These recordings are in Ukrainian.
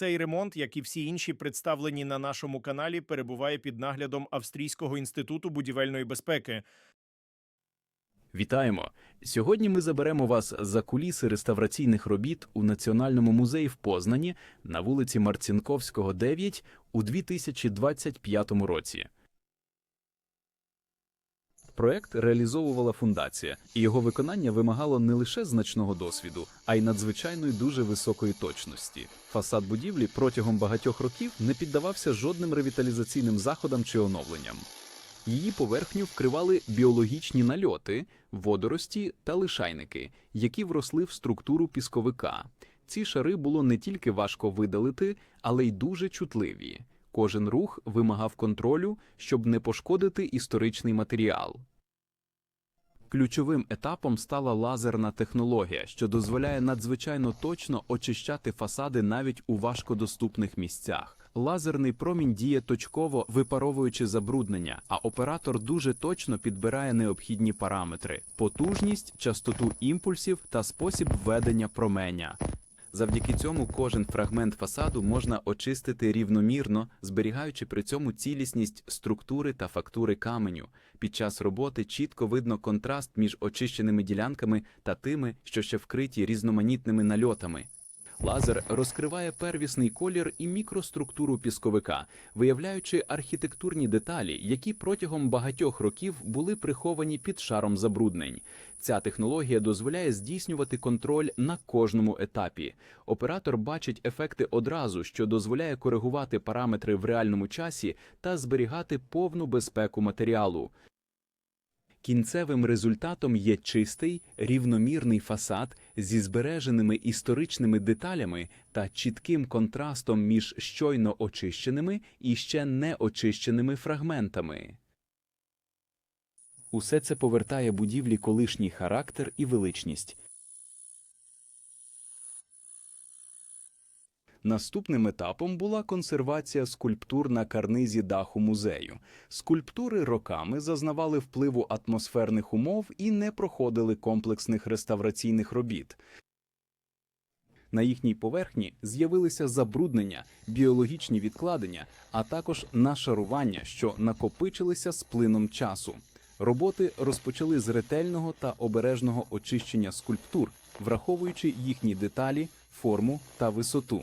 Цей ремонт, як і всі інші представлені на нашому каналі, перебуває під наглядом Австрійського інституту будівельної безпеки. Вітаємо! Сьогодні ми заберемо вас за куліси реставраційних робіт у Національному музеї в Познані на вулиці Марцінковського, 9 у 2025 році. Проект реалізовувала фундація, і його виконання вимагало не лише значного досвіду, а й надзвичайної дуже високої точності. Фасад будівлі протягом багатьох років не піддавався жодним ревіталізаційним заходам чи оновленням. Її поверхню вкривали біологічні нальоти, водорості та лишайники, які вросли в структуру пісковика. Ці шари було не тільки важко видалити, але й дуже чутливі. Кожен рух вимагав контролю, щоб не пошкодити історичний матеріал. Ключовим етапом стала лазерна технологія, що дозволяє надзвичайно точно очищати фасади навіть у важкодоступних місцях. Лазерний промінь діє точково, випаровуючи забруднення, а оператор дуже точно підбирає необхідні параметри: потужність, частоту імпульсів та спосіб введення променя. Завдяки цьому кожен фрагмент фасаду можна очистити рівномірно, зберігаючи при цьому цілісність структури та фактури каменю. Під час роботи чітко видно контраст між очищеними ділянками та тими, що ще вкриті різноманітними нальотами. Лазер розкриває первісний колір і мікроструктуру пісковика, виявляючи архітектурні деталі, які протягом багатьох років були приховані під шаром забруднень. Ця технологія дозволяє здійснювати контроль на кожному етапі. Оператор бачить ефекти одразу, що дозволяє коригувати параметри в реальному часі та зберігати повну безпеку матеріалу. Кінцевим результатом є чистий, рівномірний фасад зі збереженими історичними деталями та чітким контрастом між щойно очищеними і ще не очищеними фрагментами. Усе це повертає будівлі колишній характер і величність. Наступним етапом була консервація скульптур на карнизі даху музею. Скульптури роками зазнавали впливу атмосферних умов і не проходили комплексних реставраційних робіт. На їхній поверхні з'явилися забруднення, біологічні відкладення, а також нашарування, що накопичилися з плином часу. Роботи розпочали з ретельного та обережного очищення скульптур, враховуючи їхні деталі, форму та висоту.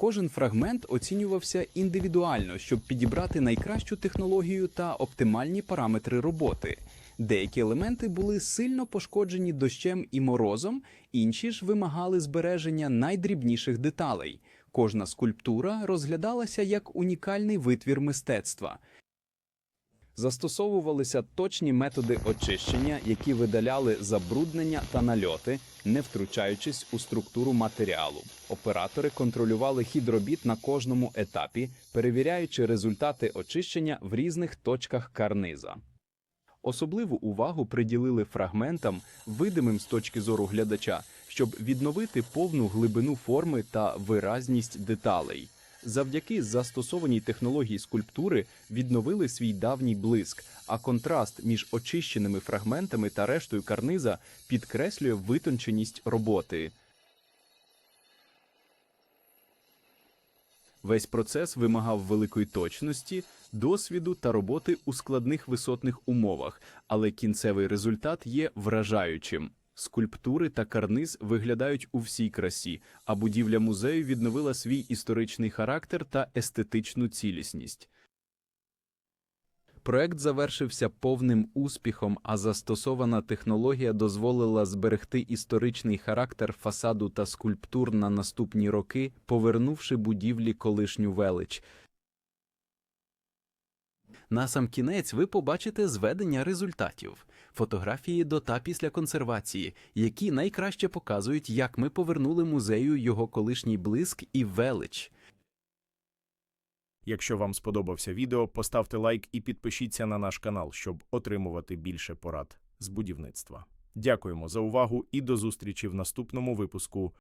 Кожен фрагмент оцінювався індивідуально, щоб підібрати найкращу технологію та оптимальні параметри роботи. Деякі елементи були сильно пошкоджені дощем і морозом, інші ж вимагали збереження найдрібніших деталей. Кожна скульптура розглядалася як унікальний витвір мистецтва. Застосовувалися точні методи очищення, які видаляли забруднення та нальоти, не втручаючись у структуру матеріалу. Оператори контролювали хід робіт на кожному етапі, перевіряючи результати очищення в різних точках карниза. Особливу увагу приділили фрагментам, видимим з точки зору глядача, щоб відновити повну глибину форми та виразність деталей. Завдяки застосованій технології скульптури відновили свій давній блиск, а контраст між очищеними фрагментами та рештою карниза підкреслює витонченість роботи. Весь процес вимагав великої точності, досвіду та роботи у складних висотних умовах, але кінцевий результат є вражаючим. Скульптури та карниз виглядають у всій красі, а будівля музею відновила свій історичний характер та естетичну цілісність. Проект завершився повним успіхом, а застосована технологія дозволила зберегти історичний характер фасаду та скульптур на наступні роки, повернувши будівлі колишню велич. На сам кінець ви побачите зведення результатів, фотографії до та після консервації, які найкраще показують, як ми повернули музею його колишній блиск і велич. Якщо вам сподобався відео, поставте лайк і підпишіться на наш канал, щоб отримувати більше порад з будівництва. Дякуємо за увагу і до зустрічі в наступному випуску